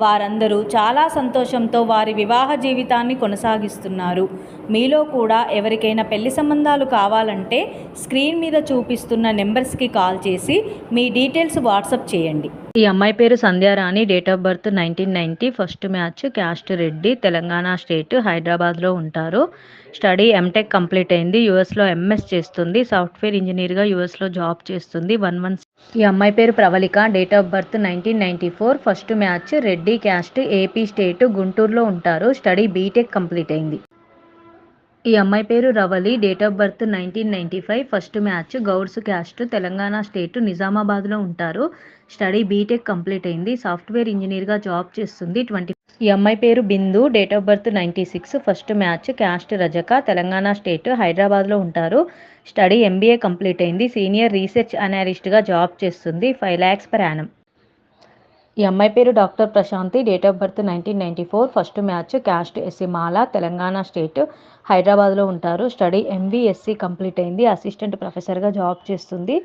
వారందరూ చాలా సంతోషంతో వారి వివాహ జీవితాన్ని కొనసాగిస్తున్నారు. మీలో కూడా ఎవరికైనా పెళ్ళి సంబంధాలు కావాలంటే స్క్రీన్ మీద చూపిస్తున్న నెంబర్స్కి కాల్ చేసి మీ డీటెయిల్స్ వాట్సాప్ చేయండి. ఈ అమ్మాయి పేరు Sandhyarani date of birth nineteen ninety first match caste Reddy Telangana state హైదరాబాద్లో ఉంటారు. స్టడీ ఎంటెక్ కంప్లీట్ అయింది యూఎస్లో ఎంఎస్ చేస్తుంది సాఫ్ట్వేర్ ఇంజనీర్గా యూఎస్లో జాబ్ చేస్తుంది వన్ వన్ ఈ అమ్మాయి పేరు Pravalika. Date of birth nineteen ninety four first match Reddy caste AP state గుంటూరులో ఉంటారు. స్టడీ బీటెక్ కంప్లీట్ అయింది. ఈ అమ్మాయి పేరు Ravali. Date of birth nineteen ninety five first match Gouds caste. Telangana state నిజామాబాద్లో ఉంటారు. స్టడీ బీటెక్ కంప్లీట్ అయింది. Software ఇంజనీర్గా జాబ్ చేస్తుంది. ట్వంటీ ఈ అమ్మాయి పేరు Bindu. Date of birth ninety six first match caste Rajaka. Telangana state హైదరాబాద్లో ఉంటారు. స్టడీ ఎంబీఏ కంప్లీట్ అయింది. సీనియర్ రీసెర్చ్ అనలిస్ట్గా జాబ్ చేస్తుంది. ఫైవ్ ల్యాక్స్ పర్ యానం ఈ అమ్మాయి పేరు doctor Prashanti date of birth nineteen ninety four first match caste SC Mala Telangana state హైదరాబాద్లో ఉంటారు. స్టడీ ఎంబీఎస్సీ కంప్లీట్ అయింది. అసిస్టెంట్ ప్రొఫెసర్గా జాబ్ చేస్తుంది.